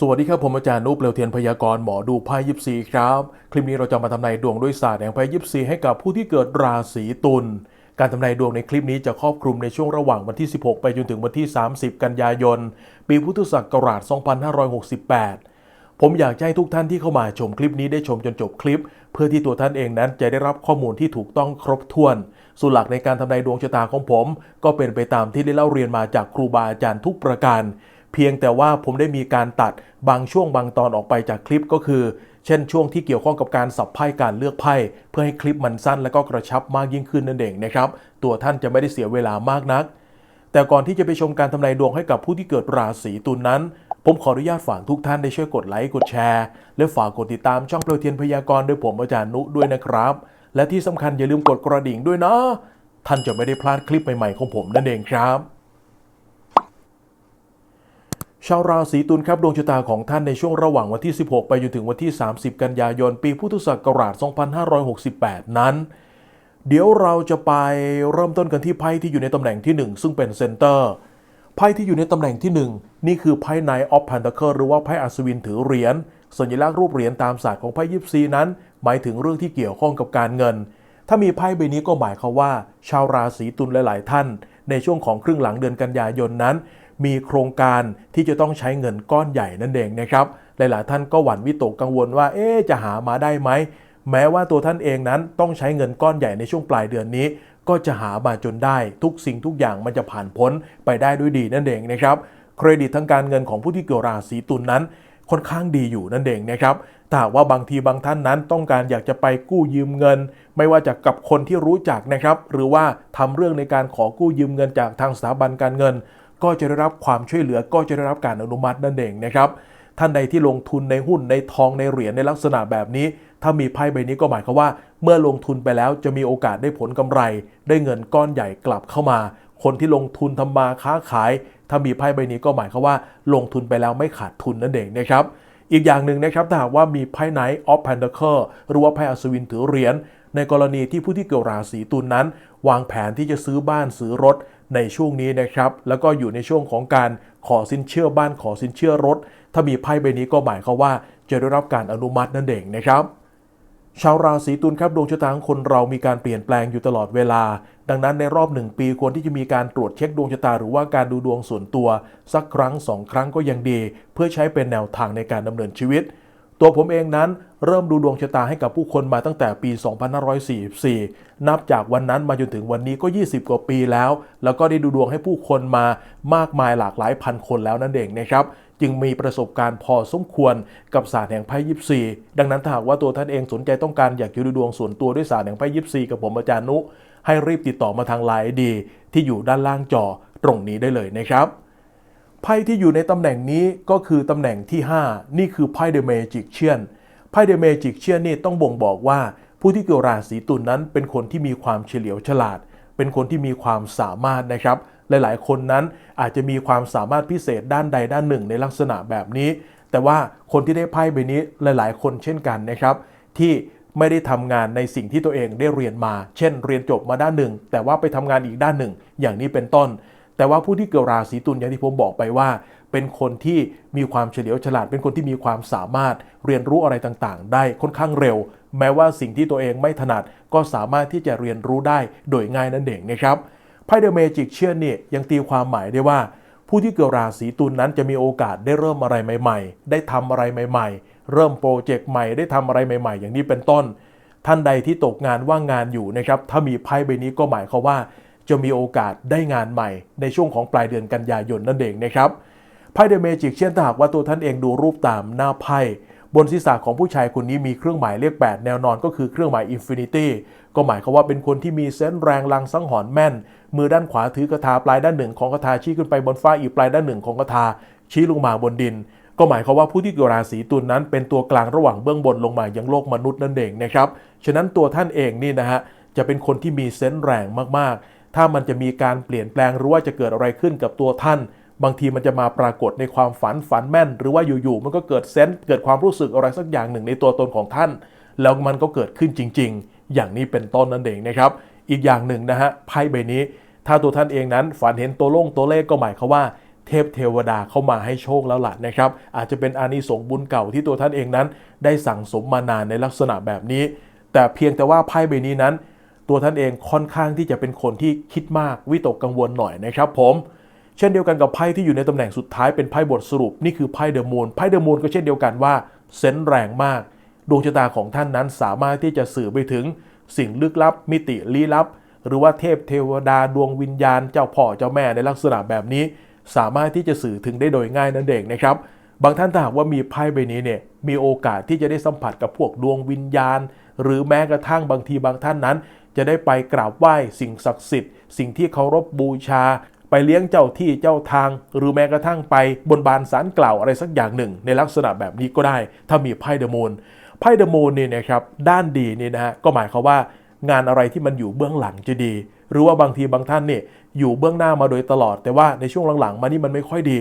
สวัสดีครับผมอาจารย์นุเปลวเทียนพยากรณ์หมอดูไพ่ยิปซีครับ คลิปนี้เราจะมาทำนายดวงด้วยศาสตร์แห่งไพ่ยิปซีให้กับผู้ที่เกิดราศีตุล การทำนายดวงในคลิปนี้จะครอบคลุมในช่วงระหว่างวันที่ 16 ไปจนถึงวันที่ 30 กันยายน ปีพุทธศักราช 2568 ผมอยากให้ทุกท่านที่เข้ามาชมคลิปนี้ได้ชมจนจบคลิป เพื่อที่ตัวท่านเองนั้นจะได้รับข้อมูลที่ถูกต้องครบถ้วนส่วนหลักในการทำนายดวงชะตาของผม ก็เป็นไปตามที่ได้เล่าเรียนมาจากครูบาอาจารย์ทุกประการ เพียงแต่ว่าผมได้มีการตัดบางช่วงบางตอนออกไปจากคลิปก็คือ เช่นช่วงที่เกี่ยวข้องกับการสับไพ่การเลือกไพ่เพื่อให้คลิปมันสั้นและก็กระชับมากยิ่งขึ้นนั่นเองนะครับ ตัวท่านจะไม่ได้เสียเวลามากนัก แต่ก่อนที่จะไปชมการทำนายดวงให้กับผู้ที่เกิดราศีตุลนนั้น ผมขออนุญาตฝากทุกท่านได้ช่วยกดไลค์กดแชร์ และฝากกดติดตามช่องเปลวเทียนพยากรณ์โดยผมอาจารย์นุด้วยนะครับ และที่สำคัญอย่าลืมกดกระดิ่งด้วยนะท่านจะไม่ได้พลาดคลิปใหม่ๆของผมนั่นเองครับ ชาวราศีตุลครับดวงชะตาของท่านในช่วงระหว่างวันที่ 16 ไปจนถึงวันที่ 30 กันยายน ปีพุทธศักราช 2568 นั้น เดี๋ยวเราจะไปเริ่มต้นกันที่ไพ่ที่อยู่ในตำแหน่งที่ 1 ซึ่งเป็นเซนเตอร์ไพ่ที่อยู่ในตำแหน่งที่ 1 นี่คือไพ่ Knight of Pentacles หรือว่าไพ่อัศวินถือเหรียญสัญลักษณ์รูปเหรียญตามศาสตร์ของไพ่ยิปซีนั้น หมายถึงเรื่องที่เกี่ยวข้องกับการเงิน ถ้ามีไพ่ใบนี้ก็หมายความว่า ชาวราศีตุลหลาย ๆ ท่าน ในช่วงของครึ่งหลังเดือนกันยายนนั้น มีโครงการที่จะต้องใช้เงินก้อนใหญ่นั่นเองนะครับ หลาย ๆ ท่านก็หวั่นวิตกกังวลว่า เอ๊จะหามาได้ไหม แม้ว่าตัวท่านเองนั้นต้องใช้เงินก้อนใหญ่ในช่วงปลายเดือนนี้ ก็จะหามาจนได้ ทุกสิ่งทุกอย่างมันจะผ่านพ้นไปได้ด้วยดีนั่นเองนะครับ เครดิตทางการเงินของผู้ที่เกิดราศีตุลนนั้น ค่อนข้างดีอยู่นั่นเองนะครับแต่หาว่าบางทีบางท่านนั้นต้องการอยากจะไปกู้ยืมเงิน ไม่ว่าจะกับคนที่รู้จักนะครับ หรือว่าทำเรื่องในการขอกู้ยืมเงินจากทางสถาบันการเงิน ก็จะได้รับความช่วยเหลือก็จะได้รับการอนุมัตินั่นเองนะครับท่านใดที่ลงทุนในหุ้นในทองในเหรียญในลักษณะแบบนี้ ถ้ามีไพ่ใบนี้ก็หมายความว่า เมื่อลงทุนไปแล้วจะมีโอกาสได้ผลกำไร ได้เงินก้อนใหญ่กลับเข้ามา คนที่ลงทุนทำมาค้าขาย ถ้ามีไพ่ใบนี้ก็หมายความว่า ลงทุนไปแล้วไม่ขาดทุนนั่นเองนะครับอีกอย่างหนึ่งนะครับถ้าหากว่ามีไพ่ไนท์ออฟแพนเดอร์เคอร์หรือว่าไพ่อัศวินถือเหรียญในกรณีที่ผู้ที่เกิดราศีตุลนนั้น วางแผนที่จะซื้อบ้านซื้อรถ ในช่วงนี้นะครับ แล้วก็อยู่ในช่วงของการขอสินเชื่อบ้านขอสินเชื่อรถ ถ้ามีไพ่ใบนี้ก็หมายความว่าจะได้รับการอนุมัตินั่นเองนะครับ ชาวราศีตุลครับดวงชะตาของคนเรามีการเปลี่ยนแปลงอยู่ตลอดเวลา ดังนั้นในรอบหนึ่งปีควรที่จะมีการตรวจเช็คดวงชะตาหรือว่าการดูดวงส่วนตัว สักครั้งสองครั้งก็ยังดี เพื่อใช้เป็นแนวทางในการดำเนินชีวิต ตัวผมเองนั้นเริ่มดูดวงชะตาให้กับผู้คนมาตั้งแต่ปี 2544 นับจากวันนั้นมาจนถึงวันนี้ก็ 20 กว่าปีแล้ว แล้วก็ได้ดูดวงให้ผู้คนมามากมายหลากหลายพันคนแล้วนั่นเองนะครับ จึงมีประสบการณ์พอสมควรกับศาสตร์แห่งไพ่ยิปซีดังนั้นถ้าหากว่าตัวท่านเองสนใจต้องการอยากจะดูดวงส่วนตัวด้วยศาสตร์แห่งไพ่ยิปซีกับผมอาจารย์นุ ให้รีบติดต่อมาทางไลน์ดี ที่อยู่ด้านล่างจอตรงนี้ได้เลยนะครับ ไพ่ที่อยู่ในตำแหน่งนี้ก็คือตำแหน่งที่ 5 นี่คือไพ่เดเมจิกเชียนไพ่เดเมจิกเชียนนี่ต้องบ่งบอกว่า ผู้ที่เกิดราศีตุลนนั้น เป็นคนที่มีความเฉลียวฉลาด เป็นคนที่มีความสามารถนะครับ หลายๆ คนนั้นอาจจะมีความสามารถพิเศษด้านใดด้านหนึ่งในลักษณะแบบนี้ แต่ว่าคนที่ได้ไพ่ใบนี้หลาย ๆ คนเช่นกันนะครับ ที่ไม่ได้ทำงานในสิ่งที่ตัวเองได้เรียนมา เช่น เรียนจบมาด้านหนึ่ง แต่ว่าไปทำงานอีกด้านหนึ่ง อย่างนี้เป็นต้น แต่ว่าผู้ที่เกิดราศีตุลอย่างที่ผมบอกไปว่า เป็นคนที่มีความเฉลียวฉลาด เป็นคนที่มีความสามารถเรียนรู้อะไรต่างๆ ได้ค่อนข้างเร็ว แม้ว่าสิ่งที่ตัวเองไม่ถนัดก็สามารถที่จะเรียนรู้ได้โดยง่ายนั่นเองนะครับไพ่เดอะเมจิกเชียนเนี่ยยังตีความหมายได้ว่า ผู้ที่เกิดราศีตุลนนั้นจะมีโอกาสได้เริ่มอะไรใหม่ ๆ ได้ทำอะไรใหม่ ๆ เริ่มโปรเจกต์ใหม่ได้ทำอะไรใหม่ ๆ อย่างนี้เป็นต้น ท่านใดที่ตกงานว่างงานอยู่นะครับถ้ามีไพ่ใบนี้ก็หมายความว่า จะมีโอกาสได้งานใหม่ในช่วงของปลายเดือนกันยายนนั่นเองนะครับไพ่เดเมจิกเช่นถ้าหากว่าตัวท่านเองดูรูปตามหน้าไพ่บนศีรษะของผู้ชายคนนี้มีเครื่องหมายเลข 8 แนวนอนก็คือเครื่องหมายอินฟินิตี้ก็หมายความว่าเป็นคนที่มีเซนส์แรงลังสังหรณ์แม่น มือด้านขวาถือกระทาปลายด้านหนึ่งของกระทาชี้ขึ้นไปบนฟ้าอีกปลายด้านหนึ่งของกระทาชี้ลงมาบนดิน ก็หมายความว่าผู้ที่เกิดราศีตุลนนั้น เป็นตัวกลางระหว่างเบื้องบนลงมายังโลกมนุษย์นั่นเองนะครับฉะนั้นตัวท่านเองนี่นะฮะจะเป็นคนที่มีเซนส์แรงมากๆ ถ้ามันจะมีการเปลี่ยนแปลงหรือว่าจะเกิดอะไรขึ้นกับตัวท่าน บางทีมันจะมาปรากฏในความฝันฝันแม่น หรือว่าอยู่ๆมันก็เกิดเซนส์เกิดความรู้สึกอะไรสักอย่างหนึ่งในตัวตนของท่าน แล้วมันก็เกิดขึ้นจริง ๆ อย่างนี้เป็นต้นนั่นเองนะครับ อีกอย่างหนึ่งนะฮะไพ่ใบนี้ ถ้าตัวท่านเองนั้นฝันเห็นตัวลงตัวเลขก็หมายความว่าเทพเทวดาเข้ามาให้โชคแล้วล่ะนะครับ อาจจะเป็นอานิสงส์บุญเก่าที่ตัวท่านเองนั้น ได้สั่งสมมานานในลักษณะแบบนี้ แต่เพียงแต่ว่าไพ่ใบนี้นั้น ตัวท่านเองค่อนข้างที่จะเป็นคนที่คิดมากวิตกกังวลหน่อยนะครับผมเช่นเดียวกันกับไพ่ที่อยู่ในตำแหน่งสุดท้ายเป็นไพ่บทสรุปนี่คือไพ่เดอะมูนไพ่เดอะมูนก็เช่นเดียวกันว่าเซนส์แรงมาก ดวงชะตาของท่านนั้นสามารถที่จะสื่อไปถึง สิ่งลึกลับ มิติลี้ลับ หรือว่าเทพเทวดาดวงวิญญาณ เจ้าพ่อเจ้าแม่ในลักษณะแบบนี้ สามารถที่จะสื่อถึงได้โดยง่ายนั่นเองนะครับ บางท่านถ้าหากว่ามีไพ่ใบนี้เนี่ยมีโอกาสที่จะได้สัมผัสกับพวกดวงวิญญาณ หรือแม้กระทั่งบางทีบางท่านนั้น จะได้ไปกราบไหว้สิ่งศักดิ์สิทธิ์ สิ่งที่เคารพบูชา ไปเลี้ยงเจ้าที่เจ้าทาง หรือแม้กระทั่งไปบนบานสารกล่าวอะไรสักอย่างหนึ่ง ในลักษณะแบบนี้ก็ได้ ถ้ามีไพ่เดอะมูนไพ่เดอะมูนเนี่ยนะครับด้านดีนี่นะฮะก็หมายความว่างานอะไรที่มันอยู่เบื้องหลังจะดี หรือว่าบางทีบางท่านเนี่ยอยู่เบื้องหน้ามาโดยตลอด แต่ว่าในช่วงหลังๆมานี่มันไม่ค่อยดี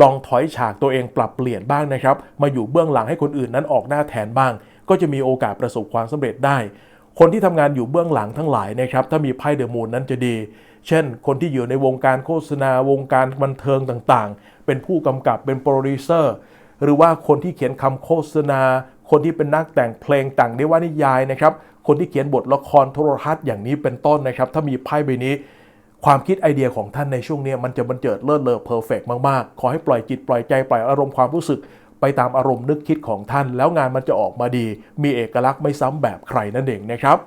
ลองถอยฉากตัวเองปรับเปลี่ยนบ้างนะครับ มาอยู่เบื้องหลังให้คนอื่นนั้นออกหน้าแทนบ้าง ก็จะมีโอกาสประสบความสำเร็จได้ คนที่ทำงานอยู่เบื้องหลังทั้งหลายนะครับถ้ามีไพ่เดอะมูนนั้นจะดี เช่น คนที่อยู่ในวงการโฆษณาวงการบันเทิงต่างๆ เป็นผู้กำกับเป็นโปรดิวเซอร์หรือว่าคนที่เขียนคำโฆษณา คนที่เป็นนักแต่งเพลงต่างในวานิยายนะครับคนที่เขียนบทละครโทรทัศน์อย่างนี้เป็นต้นนะครับถ้ามีไพ่ใบนี้ความคิดไอเดียของท่านในช่วงนี้มันจะบันเจิดเลิศเลอเพอร์เฟกมาก ๆ ขอให้ปล่อยจิตปล่อยใจ ปล่อยอารมณ์ความรู้สึก ไปตามอารมณ์นึกคิดของท่าน แล้วงานมันจะออกมาดี มีเอกลักษณ์ไม่ซ้ำแบบใครนั่นเองนะครับ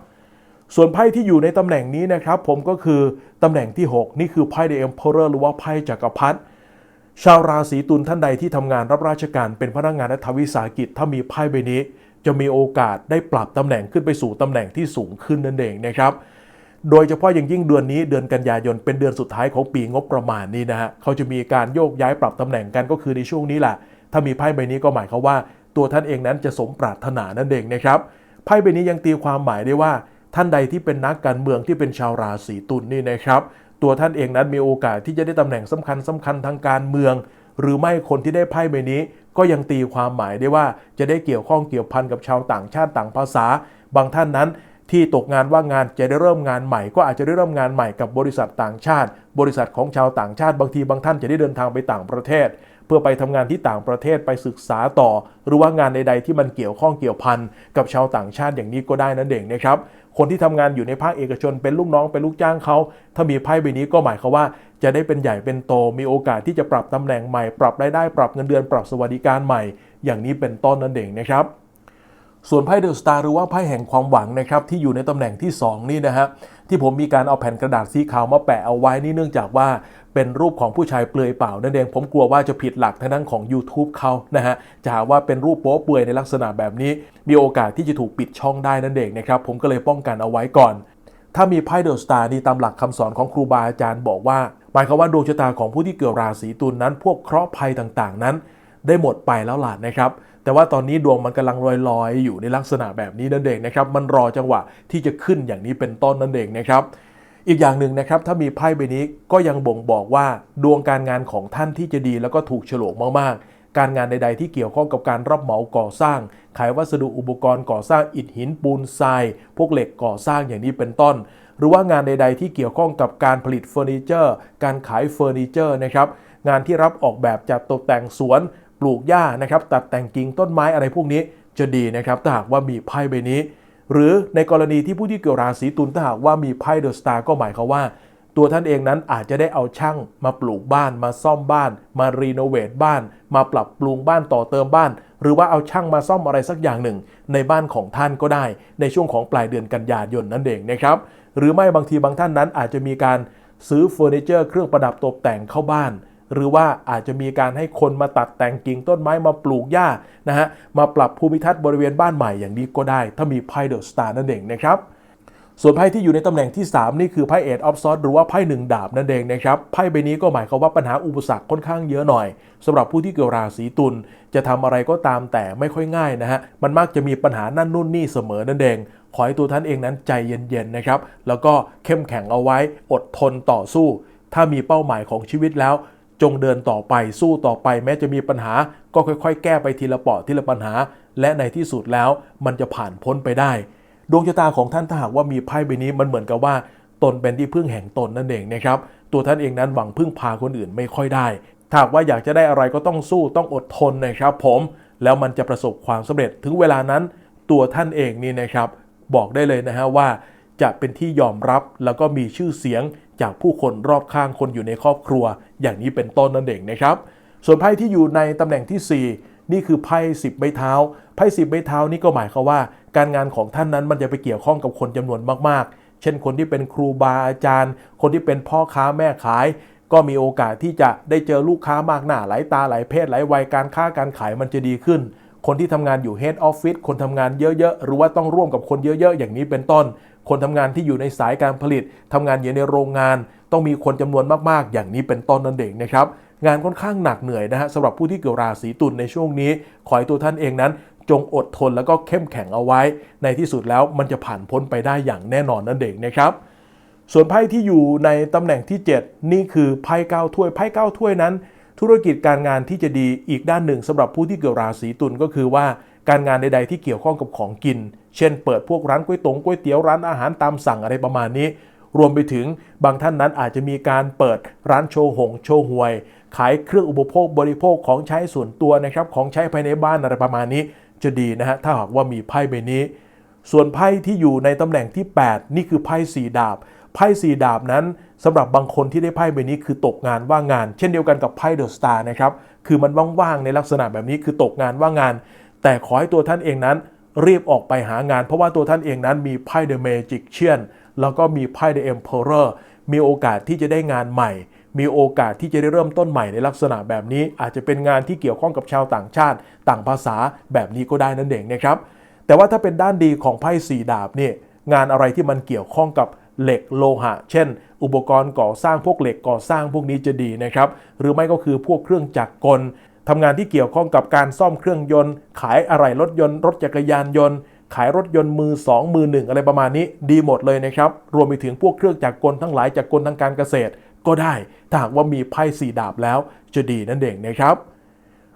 ส่วนไพ่ที่อยู่ในตำแหน่งนี้นะครับ ผมก็คือตำแหน่งที่ 6 นี่คือไพ่เด The Emperor หรือว่าไพ่จักรพรรดิชาวราศีตุลท่านใดที่ทำงานรับราชการเป็นพนักงานรัฐวิสาหกิจถ้ามีไพ่ใบนี้ จะมีโอกาสได้ปรับตำแหน่งขึ้นไปสู่ตำแหน่งที่สูงขึ้นนั่นเองนะครับ โดยเฉพาะอย่างยิ่งเดือนนี้เดือนกันยายนเป็นเดือนสุดท้ายของปีงบประมาณนี้นะฮะเขาจะมีการโยกย้ายปรับตำแหน่งกันก็คือในช่วงนี้แหละ ถ้ามีไพ่ใบนี้ก็หมายความว่า ตัวท่านเองนั้นจะสมปรารถนานั่นเองนะครับไพ่ใบนี้ยังตีความหมายได้ว่า ท่านใดที่เป็นนักการเมืองที่เป็นชาวราศีตุลนี่นะครับตัวท่านเองนั้นมีโอกาสที่จะได้ตำแหน่งสำคัญสำคัญทางการเมือง หรือไม่คนที่ได้ไพ่ใบนี้ ก็ยังตีความหมายได้ว่าจะได้เกี่ยวข้องเกี่ยวพันกับชาวต่างชาติต่างภาษา บางท่านนั้นที่ตกงานว่างงานจะได้เริ่มงานใหม่ ก็อาจจะได้เริ่มงานใหม่กับบริษัทต่างชาติ บริษัทของชาวต่างชาติบางทีบางท่านจะได้เดินทางไปต่างประเทศ เพื่อไปทำงานที่ต่างประเทศไปศึกษาต่อ หรือว่างานใดๆที่มันเกี่ยวข้องเกี่ยวพันกับชาวต่างชาติอย่างนี้ก็ได้นั่นเองนะครับคนที่ทำงานอยู่ในภาคเอกชนเป็นลูกน้องเป็นลูกจ้างเขา ถ้ามีไพ่ใบนี้ก็หมายความว่า จะได้เป็นใหญ่เป็นโต มีโอกาสที่จะปรับตำแหน่งใหม่ ปรับรายได้ ปรับเงินเดือน ปรับสวัสดิการใหม่ อย่างนี้เป็นต้นนั่นเองนะครับ ส่วนไพ่เดอะสตาร์หรือว่าไพ่แห่งความหวังนะครับที่อยู่ในตำแหน่งที่ 2 นี่นะฮะที่ผมมีการเอาแผ่นกระดาษสีขาวมาแปะเอาไว้นี่เนื่องจากว่า เป็นรูปของผู้ชายเปลือยเปล่านั่นเองผมกลัวว่าจะผิดหลักทางด้านของ YouTube เขานะฮะจะหาว่าเป็นรูปโป๊เปลือยในลักษณะแบบนี้ มีโอกาสที่จะถูกปิดช่องได้นั่นเองนะครับผมก็เลยป้องกันเอาไว้ก่อน ถ้ามีไพ่เดอะสตาร์นี่ตามหลักคำสอนของครูบาอาจารย์บอกว่าหมายความว่าดวงชะตาของผู้ที่เกิดราศีตุลนนั้น พวกเคราะห์ภัยต่างๆ นั้น ได้หมดไปแล้วล่ะนะครับแต่ว่าตอนนี้ดวงมันกำลังลอยๆ อยู่ในลักษณะแบบนี้นั่นเองนะครับ มันรอจังหวะที่จะขึ้นอย่างนี้เป็นต้นนั่นเองนะครับ อีกอย่างหนึ่งนะครับถ้ามีไพ่ใบนี้ก็ยังบ่งบอกว่าดวงการงานของท่านที่จะดีแล้วก็ถูกฉลกมากๆ การงานใด ๆ ที่เกี่ยวข้องกับการรับเหมาก่อสร้าง ขายวัสดุอุปกรณ์ก่อสร้างอิฐหินปูนทราย พวกเหล็กก่อสร้างอย่างนี้เป็นต้น หรือว่างานใด ๆ ที่เกี่ยวข้องกับการผลิตเฟอร์นิเจอร์ การขายเฟอร์นิเจอร์นะครับงานที่รับออกแบบจัดตกแต่งสวน ปลูกหญ้านะครับตัดแต่งกิ่งต้นไม้อะไรพวกนี้จะดีนะครับถ้าหากว่ามีไพ่ใบนี้ หรือในกรณีที่ผู้ที่เกิดราศีตุลถ้าหากว่ามีไพ่เดอะสตาร์ก็หมายความว่า ตัวท่านเองนั้นอาจจะได้เอาช่างมาปลูกบ้าน มาซ่อมบ้าน มารีโนเวทบ้าน มาปรับปรุงบ้านต่อเติมบ้าน หรือว่าเอาช่างมาซ่อมอะไรสักอย่างหนึ่ง ในบ้านของท่านก็ได้ ในช่วงของปลายเดือนกันยายนนั่นเองนะครับหรือไม่บางทีบางท่านนั้นอาจจะมีการซื้อเฟอร์นิเจอร์เครื่องประดับตกแต่งเข้าบ้าน หรือว่าอาจจะมีการให้คนมาตัดแต่งกิ่งต้นไม้มาปลูกหญ้านะฮะมาปรับภูมิทัศน์บริเวณบ้านใหม่อย่างนี้ก็ได้ ถ้ามีไพ่เดอะสตาร์นั่นเองนะครับส่วนไพ่ที่อยู่ในตำแหน่งที่ 3 นี่คือไพ่เอ e ออฟซอ d หรือว่าไพ่หนึ่งดาบนั่นเองนะครับไพ่ใบนี้ก็หมายความว่าปัญหาอุปสรรคค่อนข้างเยอะหน่อยสำหรับผู้ที่เกิดราศีตุลจะทำอะไรก็ตามแต่ไม่ค่อยง่ายนะฮะมันมักจะมีปัญหานั่นนู่นนี่เสมอนั่นเอง ขอให้ตัวท่านเองนั้นใจเย็นๆนะครับแล้วก็เข้มแข็งเอาไว้อดทนต่อสู้ ถ้ามีเป้าหมายของชีวิตแล้ว จงเดินต่อไปสู้ต่อไปแม้จะมีปัญหา ก็ค่อยๆ แก้ไปทีละเปาะทีละปัญหา และในที่สุดแล้วมันจะผ่านพ้นไปได้ ดวงชะตาของท่านถ้าหากว่ามีไพ่ใบนี้มันเหมือนกับว่า ตนเป็นที่พึ่งแห่งตนนั่นเองนะครับตัวท่านเองนั้นหวังพึ่งพาคนอื่นไม่ค่อยได้ถ้าหากว่าอยากจะได้อะไรก็ต้องสู้ต้องอดทนนะครับ ผมแล้วมันจะประสบความสำเร็จถึงเวลานั้น ตัวท่านเองนี่นะครับ บอกได้เลยนะฮะว่า จะเป็นที่ยอมรับแล้วก็มีชื่อเสียงจากผู้คนรอบข้างคนอยู่ในครอบครัว อย่างนี้เป็นต้นนั่นเองนะครับ ส่วนไพ่ที่อยู่ในตำแหน่งทีสี่4 นี่คือไพ่สิบใบเท้าไพ่สิบใบเท้านี่ก็หมายความว่า การงานของท่านนั้นมันจะไปเกี่ยวข้องกับคนจำนวนมากๆ เช่นคนที่เป็นครูบาอาจารย์ คนที่เป็นพ่อค้าแม่ขาย ก็มีโอกาสที่จะได้เจอลูกค้ามากหน้าหลายตาหลายเพศหลายวัยการค้าการขายมันจะดีขึ้นคนที่ทำงานอยู่ Head Office คนทำงานเยอะๆ หรือว่าต้องร่วมกับคนเยอะๆ อย่างนี้เป็นต้น คนทำงานที่อยู่ในสายการผลิตทำงานอยู่ในโรงงาน ต้องมีคนจำนวนมากๆ อย่างนี้เป็นต้นนั่นเองนะครับงานค่อนข้างหนักเหนื่อยนะฮะสำหรับผู้ที่เกี่ยวราศีตุลในช่วงนี้ ขอให้ตัวท่านเองนั้น จงอดทนแล้วก็เข้มแข็งเอาไว้ ในที่สุดแล้วมันจะผ่านพ้นไปได้อย่างแน่นอนนั่นเองนะครับส่วนไพ่ที่อยู่ในตำแหน่งที่ 7 นี่คือไพ่เก้าถ้วยไพ่เก้าถ้วยนั้น ธุรกิจการงานที่จะดีอีกด้านหนึ่งสำหรับผู้ที่เกี่ยวราศีตุลก็คือว่าการงานใด ๆ ที่เกี่ยวข้องกับของกิน เช่น เปิดพวกร้านก๋วยตงก๋วยเตี๋ยวร้านอาหารตามสั่งอะไรประมาณนี้ รวมไปถึงบางท่านนั้นอาจจะมีการเปิดร้านโชว์หงโชว์หวย ขายเครื่องอุปโภคบริโภคของใช้ส่วนตัวนะครับของใช้ภายในบ้านอะไรประมาณนี้ จะดีนะฮะถ้าหากว่ามีไพ่ใบนี้ ส่วนไพ่ที่อยู่ในตำแหน่งที่ 8 นี่คือไพ่สีดาบไพ่สีดาบนั้นสำหรับบางคนที่ได้ไพ่ใบนี้คือตกงานว่างงาน เช่นเดียวกันกับไพ่เดอะสตาร์นะครับ คือมันว่างๆในลักษณะแบบนี้คือตกงานว่างงาน แต่ขอให้ตัวท่านเองนั้น รีบออกไปหางาน เพราะว่าตัวท่านเองนั้นมีไพ่เดอะเมจิกเชียนแล้วก็มีไพ่เดอะเอ็มเพอเรอร์มีโอกาสที่จะได้งานใหม่ มีโอกาสที่จะได้เริ่มต้นใหม่ในลักษณะแบบนี้ อาจจะเป็นงานที่เกี่ยวข้องกับชาวต่างชาติ ต่างภาษาแบบนี้ก็ได้นั่นเองนะครับ แต่ว่าถ้าเป็นด้านดีของไพ่สีดาบนี่งานอะไรที่มันเกี่ยวข้องกับเหล็กโลหะ เช่น อุปกรณ์ก่อสร้างพวกเหล็กก่อสร้างพวกนี้จะดีนะครับ หรือไม่ก็คือพวกเครื่องจักรกล ทำงานที่เกี่ยวข้องกับการซ่อมเครื่องยนต์ ขายอะไหล่รถยนต์ รถจักรยานยนต์ ขายรถยนต์มือ 2 มือหนึ่งอะไรประมาณนี้ ดีหมดเลยนะครับ รวมไปถึงพวกเครื่องจักรกลทั้งหลายจากกลทางการเกษตร ก็ได้ถ้าหากว่ามีไพ่สีดาบแล้วจะดีนั่นเองนะครับ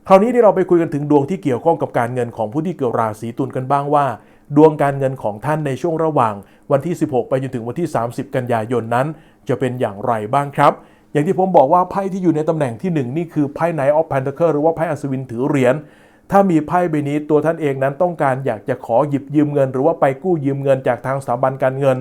คราวนี้ที่เราไปคุยกันถึงดวงที่เกี่ยวข้องกับการเงินของผู้ที่เกี่ยวราศีตุลกันบ้างว่า ดวงการเงินของท่านในช่วงระหว่าง วันที่ 16 ไปจนถึงวันที่ 30 กันยายนนั้น จะเป็นอย่างไรบ้างครับ อย่างที่ผมบอกว่าไพ่ที่อยู่ในตำแหน่งที่ 1 นี่คือไพ่ไนออฟ p พน t เ c อร์หรือว่าไพ่อัศวินถือเหรียญถ้ามีไพ่ใบนี้ตัวท่านเองนั้นต้องการอยากจะขอหยิบยืมเงิน หรือว่าไปกู้ยืมเงินจากทางสถาบันการเงิน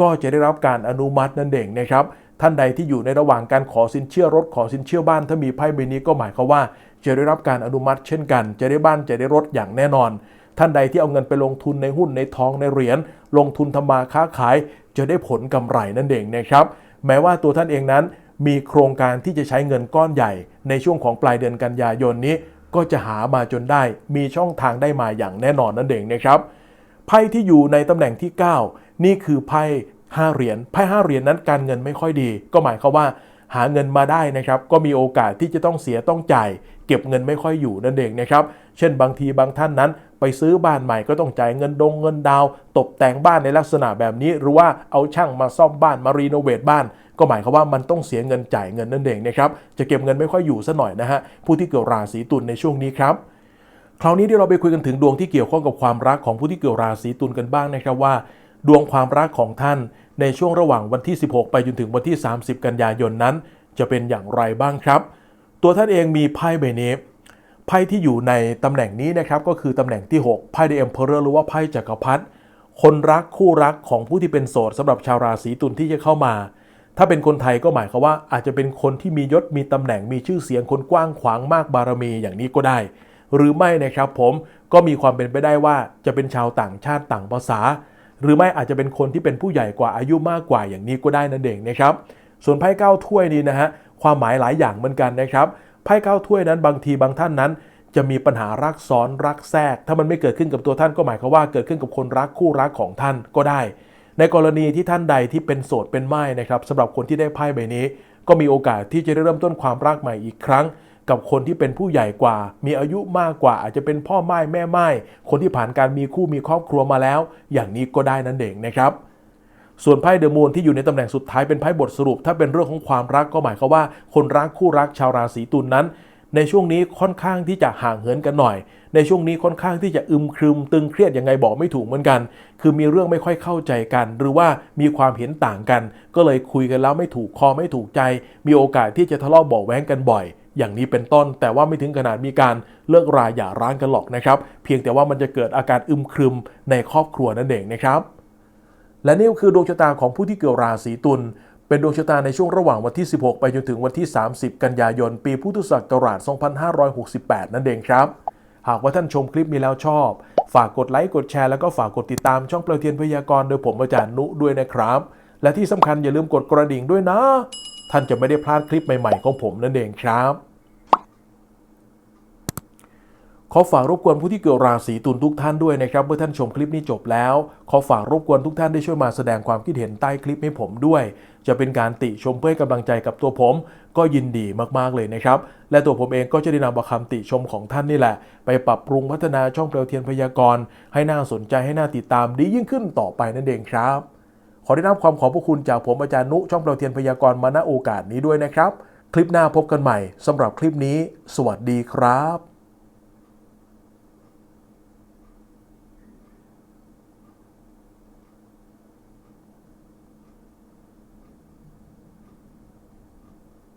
ก็จะได้รับการอนุมัตินั่นเองนะครับท่านใดที่อยู่ในระหว่างการขอสินเชื่อรถขอสินเชื่อบ้าน ถ้ามีไพ่ใบนี้ก็หมายความว่า จะได้รับการอนุมัติเช่นกัน จะได้บ้านจะได้รถอย่างแน่นอน ท่านใดที่เอาเงินไปลงทุนในหุ้นในทองในเหรียญลงทุนทำมาค้าขาย จะได้ผลกำไรนั่นเองนะครับแม้ว่าตัวท่านเองนั้น มีโครงการที่จะใช้เงินก้อนใหญ่ ในช่วงของปลายเดือนกันยายนนี้ ก็จะหามาจนได้ มีช่องทางได้มาอย่างแน่นอนนั่นเองนะครับไพ่ที่อยู่ในตำแหน่งที่ 9 นี่คือไพ่5เหรียญไพ่5เหรียญนั้นการเงินไม่ค่อยดี ก็หมายความว่าหาเงินมาได้นะครับ ก็มีโอกาสที่จะต้องเสียต้องจ่าย เก็บเงินไม่ค่อยอยู่นั่นเองนะครับ เช่นบางทีบางท่านนั้น ไปซื้อบ้านใหม่ก็ต้องจ่ายเงินดงเงินดาว ตกแต่งบ้านในลักษณะแบบนี้ หรือว่าเอาช่างมาซ่อมบ้านมารีโนเวทบ้าน ก็หมายความว่ามันต้องเสียเงินจ่ายเงินนั่นเองนะครับจะเก็บเงินไม่ค่อยอยู่ซะหน่อยนะฮะผู้ที่เกี่ยวราศีตุลในช่วงนี้ครับคราวนี้ที่เราไปคุยกันถึงดวงที่เกี่ยวข้องกับความรักของผู้ที่เกี่ยวราศีตุลกันบ้างนะครับว่า ดวงความรักของท่านในช่วงระหว่างวันที่ 16 ไปจนถึงวันที่ 30 กันยายนนั้น จะเป็นอย่างไรบ้างครับ ตัวท่านเองมีไพ่ใบนี้ ไพ่ที่อยู่ในตำแหน่งนี้นะครับก็คือตำแหน่งที่ 6 ไพ่เดอะเอ็มเพอเรอร์หรือว่าไพ่จักรพรรดิคนรักคู่รักของผู้ที่เป็นโสดสำหรับชาวราศีตุลที่จะเข้ามา ถ้าเป็นคนไทยก็หมายความว่าอาจจะเป็นคนที่มียศมีตำแหน่งมีชื่อเสียงคนกว้างขวางมากบารมีอย่างนี้ก็ได้ หรือไม่นะครับผมก็มีความเป็นไปได้ว่าจะเป็นชาวต่างชาติต่างภาษา หรือไม่อาจจะเป็นคนที่เป็นผู้ใหญ่กว่าอายุมากกว่าอย่างนี้ก็ได้นั่นเองนะครับ ส่วนไพ่เก้าถ้วยนี้นะฮะความหมายหลายอย่างเหมือนกันนะครับ ไพ่เก้าถ้วยนั้นบางทีบางท่านนั้น จะมีปัญหารักซ้อนรักแทรก ถ้ามันไม่เกิดขึ้นกับตัวท่านก็หมายความว่าเกิดขึ้นกับคนรักคู่รักของท่านก็ได้ ในกรณีที่ท่านใดที่เป็นโสดเป็นไม้นะครับสำหรับคนที่ได้ไพ่ใบนี้ ก็มีโอกาสที่จะได้เริ่มต้นความรักใหม่อีกครั้งกับคนที่เป็นผู้ใหญ่กว่า มีอายุมากกว่า อาจจะเป็นพ่อไม้แม่ไม้คนที่ผ่านการมีคู่มีครอบครัวมาแล้ว อย่างนี้ก็ได้นั่นเองนะครับ ส่วนไพ่เดอะมูนที่อยู่ในตำแหน่งสุดท้ายเป็นไพ่บทสรุป ถ้าเป็นเรื่องของความรักก็หมายความว่า คนรักคู่รักชาวราศีตุลนนั้น ในช่วงนี้ค่อนข้างที่จะห่างเหินกันหน่อย ในช่วงนี้ค่อนข้างที่จะอึมครึมตึงเครียดยังไงบอกไม่ถูกเหมือนกัน คือมีเรื่องไม่ค่อยเข้าใจกัน หรือว่ามีความเห็นต่างกัน ก็เลยคุยกันแล้วไม่ถูกคอไม่ถูกใจ มีโอกาสที่จะทะเลาะเบาแว้งกันบ่อยอย่างนี้เป็นต้นแต่ว่าไม่ถึงขนาดมีการเลิกราหย่าร้างกันหรอกนะครับ เพียงแต่ว่ามันจะเกิดอาการอึมครึมในครอบครัวนั่นเองนะครับ และนี่ก็คือดวงชะตาของผู้ที่เกิดราศีตุล เป็นดวงชะตาในช่วงระหว่างวันที่ 16 ไปจนถึงวันที่ 30 กันยายน ปีพุทธศักราช 2568 นั่นเองครับ หากว่าท่านชมคลิปนี้แล้วชอบ ฝากกดไลค์ กดแชร์ แล้วก็ฝากกดติดตามช่องเปลวเทียนพยากรณ์โดยผมอาจารย์นุด้วยนะครับ และที่สำคัญอย่าลืมกดกระดิ่งด้วยนะ ท่านจะไม่ได้พลาดคลิปใหม่ๆของผมนั่นเองครับ ขอฝากรบกวนผู้ที่เกิดราศีตุลทุกท่านด้วยนะครับ เมื่อท่านชมคลิปนี้จบแล้ว ขอฝากรบกวนทุกท่านได้ช่วยมาแสดงความคิดเห็นใต้คลิปให้ผมด้วย จะเป็นการติชมเพื่อให้กำลังใจกับตัวผม ก็ยินดีมากๆเลยนะครับ และตัวผมเองก็จะได้นำคำติชมของท่านนี่แหละ ไปปรับปรุงพัฒนาช่องเปลวเทียนพยากรณ์ให้น่าสนใจให้น่าติดตามดียิ่งขึ้นต่อไปนั่นเองครับ ขอได้รับความขอบพระคุณจากผมอาจารย์นุช่องเปลวเทียนพยากรณ์มาณโอกาสนี้ด้วยนะครับ คลิปหน้าพบกันใหม่สำหรับคลิปนี้ สวัสดีครับ